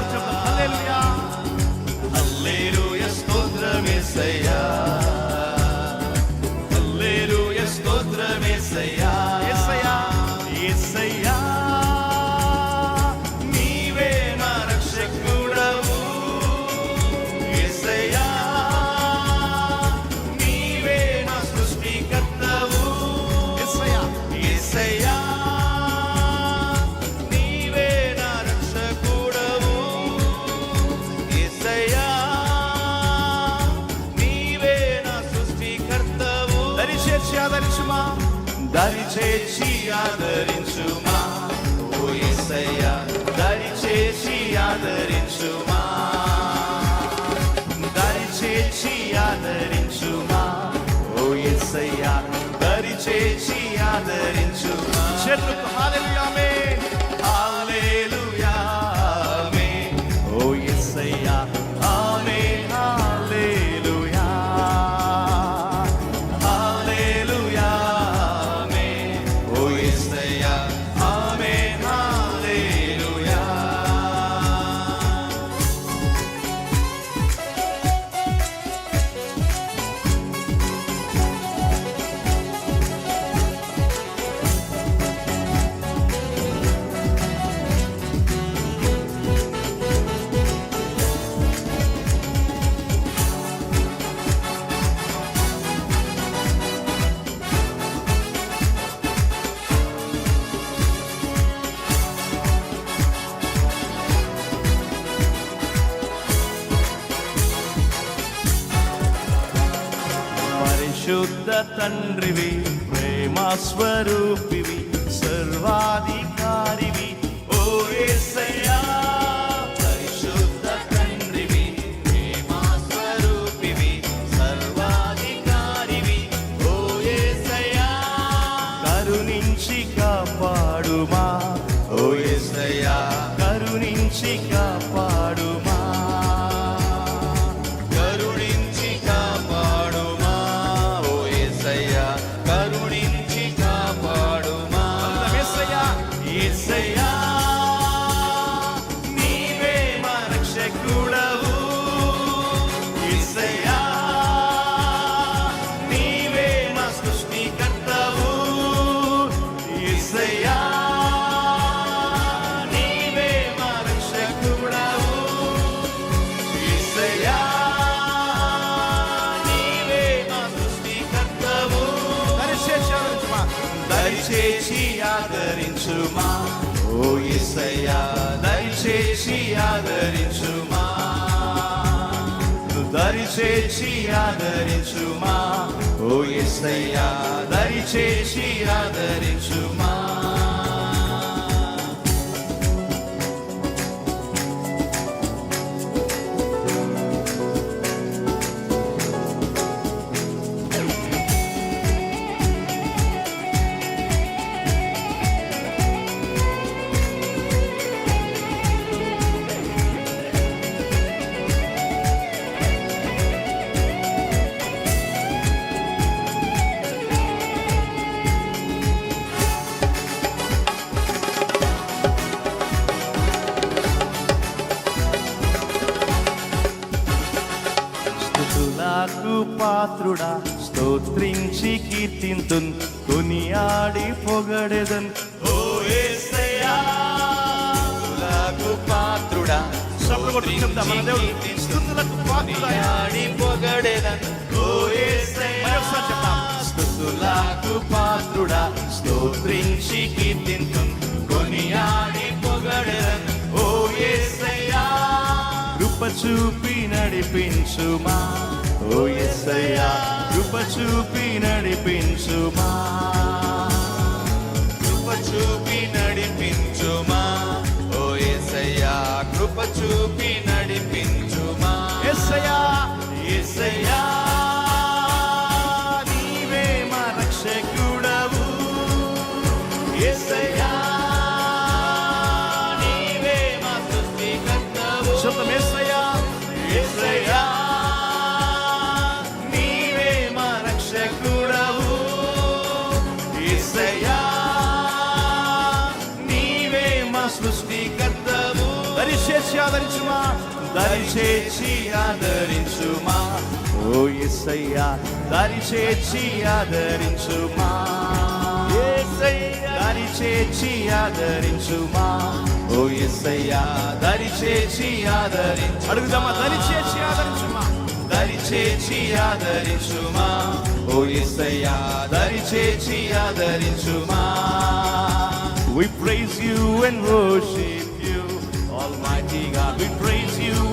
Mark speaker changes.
Speaker 1: కొట్టి చెప్తాం హల్లెలూయా
Speaker 2: హల్లెలూయా స్తోత్రమేసయ్యా
Speaker 1: ఆదరించుమా?
Speaker 2: దరి చేసి ఆదరించుమా? ఓ యేసయ్యా దరి చేసి ఆదరించుమా? దరి చేసి ఆదరించుమా? ఓ యేసయ్యా దరి చేసి ఆదరించుమా?
Speaker 1: చేతులకు హల్లెలూయా మే
Speaker 2: హల్లెలూయా మే
Speaker 1: ఓ యేసయ్యా పరిశుద్ధ తండ్రివి ప్రేమ స్వరూపివి సర్వాధికారివి.
Speaker 2: ఓ
Speaker 1: ఏసయ్యా!
Speaker 2: దయచేసి ఆదరించుమా. ఓ యేసయ్యా దయచేసి ఆదరించుమా. దరిచేసి ఆదరించుమా. ఓ యేసయ్యా దయచేసి ఆదరించుమా.
Speaker 1: పాత్రుడా స్తోత్రించి కీర్తింతున్ కొనియాడి పొగడెదన్.
Speaker 2: ఓ పాత్రుడా ఆడి పొగడెదన్. ఓ యేసయ్యా
Speaker 1: మరొకసారి చెప్దాం.
Speaker 2: స్తుతులకు పాత్రుడా స్తోత్రించి కీర్తింతున్ కొనియాడి పొగడెదన్. ఓ యేసయ్యా
Speaker 1: కృప చూపి నడిపించుమా. ఓ చూపి నడిపించుమా.
Speaker 2: కృప చూపి నడిపించుమా. ఓ యేసయ్యా కృప చూపి నడిపించు సృష్టికర్తవు దరిచేసి ఆదరించుమా?
Speaker 3: దరిచేసి ఆదరించుమా?
Speaker 2: ఓ ఎస్సయ్యా
Speaker 3: దరిచేసి ఆదరించుమా? దరిచేసి ఆదరించుమా? ఓ ఎస్సయ్యా దరిచేసి ఆదరించు.
Speaker 2: అడుగుదామా? దరిచేసి ఆదరించుమా?
Speaker 3: దరిచేసి ఆదరించుమా? ఓ ఎస్సయ్యా దరిచేసి ఆదరించుమా?
Speaker 2: We praise you and worship you, Almighty God. We praise you